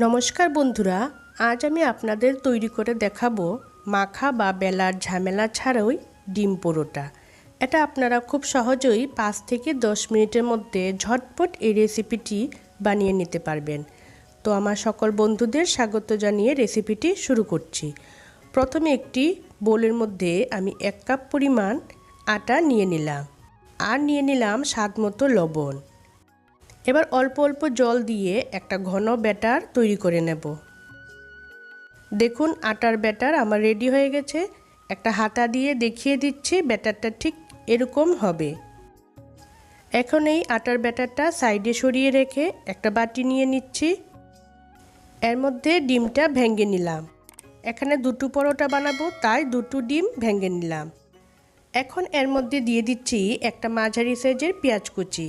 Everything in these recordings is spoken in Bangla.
নমস্কার বন্ধুরা, আজ আমি আপনাদের তৈরি করে দেখাবো মাখা বা বেলার ঝামেলা ছাড়াই ডিম পরোটা। এটা আপনারা খুব সহজেই পাঁচ থেকে দশ মিনিটের মধ্যে ঝটপট এই রেসিপিটি বানিয়ে নিতে পারবেন। তো আমার সকল বন্ধুদের স্বাগত জানিয়ে রেসিপিটি শুরু করছি। প্রথমে একটি বোলের মধ্যে আমি এক কাপ পরিমাণ আটা নিয়ে নিলাম। আর নিয়ে নিলাম স্বাদ মতো লবণ। এবার অল্প অল্প জল দিয়ে একটা ঘন ব্যাটার তৈরি করে নেব। দেখুন, আটার ব্যাটার আমার রেডি হয়ে গেছে। একটা হাতা দিয়ে দেখিয়ে দিচ্ছি ব্যাটারটা ঠিক এরকম হবে। এখন এই আটার ব্যাটারটা সাইডে সরিয়ে রেখে একটা বাটি নিয়ে নিচ্ছি। এর মধ্যে ডিমটা ভেঙে নিলাম। এখানে দুটো পরোটা বানাবো, তাই দুটো ডিম ভেঙে নিলাম। এখন এর মধ্যে দিয়ে দিচ্ছি একটা মাঝারি সাইজের পেঁয়াজ কুচি।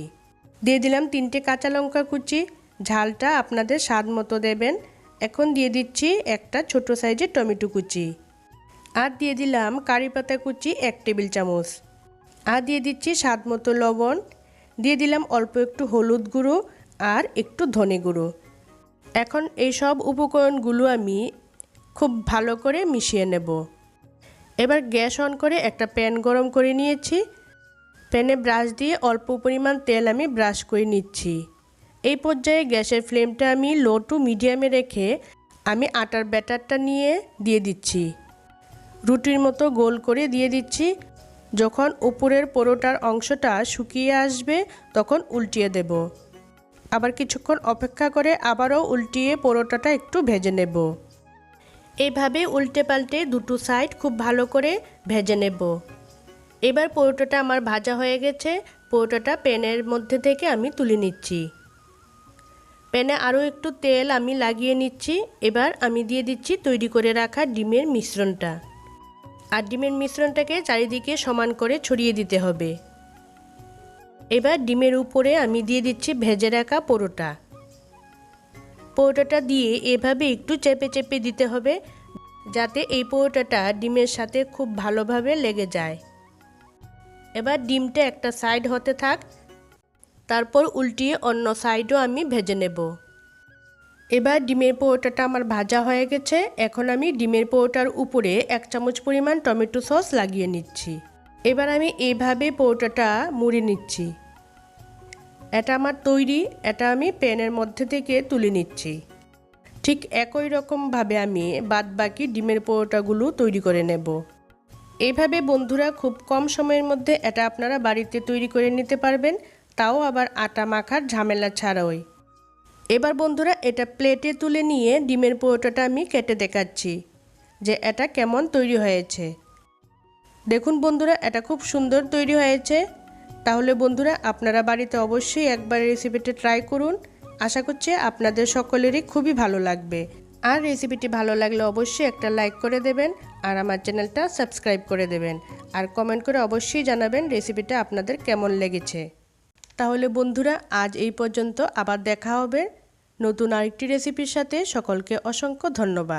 দিয়ে দিলাম তিনটে কাঁচা লঙ্কা কুচি। ঝালটা আপনাদের স্বাদ মতো দেবেন। এখন দিয়ে দিচ্ছি একটা ছোট সাইজের টমেটো কুচি। আর দিয়ে দিলাম কারি পাতা কুচি এক টেবিল চামচ। আর দিয়ে দিচ্ছি স্বাদ মতো লবণ। দিয়ে দিলাম অল্প একটু হলুদ গুঁড়ো আর একটু ধনে গুঁড়ো। এখন এই সব উপকরণগুলো আমি খুব ভালো করে মিশিয়ে নেব। এবার গ্যাস অন করে একটা প্যান গরম করে নিয়েছি। প্যানে ব্রাশ দিয়ে অল্প পরিমাণ তেল আমি ব্রাশ করে নিচ্ছি। এই পর্যায়ে গ্যাসের ফ্লেমটা আমি লো টু মিডিয়ামে রেখে আমি আটার ব্যাটারটা নিয়ে দিয়ে দিচ্ছি। রুটির মতো গোল করে দিয়ে দিচ্ছি। যখন উপরের পরোটার অংশটা শুকিয়ে আসবে, তখন উল্টিয়ে দেব। আবার কিছুক্ষণ অপেক্ষা করে আবারও উল্টিয়ে পরোটাটা একটু ভেজে নেব। এইভাবে উল্টে পাল্টে দুটো সাইড খুব ভালো করে ভেজে নেব। এবার পরোটাটা আমার ভাজা হয়ে গেছে। পরোটাটা প্যানের মধ্যে থেকে আমি তুলে নিচ্ছি। প্যানে আরও একটু তেল আমি লাগিয়ে নিচ্ছি। এবার আমি দিয়ে দিচ্ছি তৈরি করে রাখা ডিমের মিশ্রণটা। আর ডিমের মিশ্রণটাকে চারিদিকে সমান করে ছড়িয়ে দিতে হবে। এবার ডিমের উপরে আমি দিয়ে দিচ্ছি ভেজে রাখা পরোটা। পরোটাটা দিয়ে এভাবে একটু চেপে চেপে দিতে হবে, যাতে এই পরোটাটা ডিমের সাথে খুব ভালোভাবে লেগে যায়। এবার ডিমটা একটা সাইড হতে থাক। তারপর উল্টিয়ে অন্য সাইডও আমি ভেজে নেব। এবার ডিমের পরোটাটা আমার ভাজা হয়ে গেছে। এখন আমি ডিমের পরোটার উপরে এক চামচ পরিমাণ টমেটো সস লাগিয়ে নিচ্ছি। এবার আমি এইভাবে পরোটাটা মুড়ে নিচ্ছি। এটা আমার তৈরি, এটা আমি প্যানের মধ্যে থেকে তুলে নিচ্ছি। ঠিক একই রকমভাবে আমি বাদ বাকি ডিমের পরোটাগুলো তৈরি করে নেব। এইভাবে বন্ধুরা খুব কম সময়ের মধ্যে এটা আপনারা বাড়িতে তৈরি করে নিতে পারবেন, তাও আবার আটা মাখার ঝামেলা ছাড়াই। এবার বন্ধুরা এটা প্লেটে তুলে নিয়ে ডিমের পরোটাটা আমি কেটে দেখাচ্ছি, যে এটা কেমন তৈরি হয়েছে। দেখুন বন্ধুরা, এটা খুব সুন্দর তৈরি হয়েছে। তাহলে বন্ধুরা আপনারা বাড়িতে অবশ্যই একবার রেসিপিটা ট্রাই করুন। আশা করছি আপনাদের সকলেরই খুবই ভালো লাগবে। আর রেসিপিটি ভালো লাগলে অবশ্যই একটা লাইক করে দেবেন আর আমার চ্যানেলটা সাবস্ক্রাইব করে দেবেন। আর কমেন্ট করে অবশ্যই জানাবেন রেসিপিটা আপনাদের কেমন লেগেছে। তাহলে বন্ধুরা, আজ এই পর্যন্ত আবার দেখা হবে নতুন আরেকটি রেসিপির সাথে। সকলকে অসংখ্য ধন্যবাদ।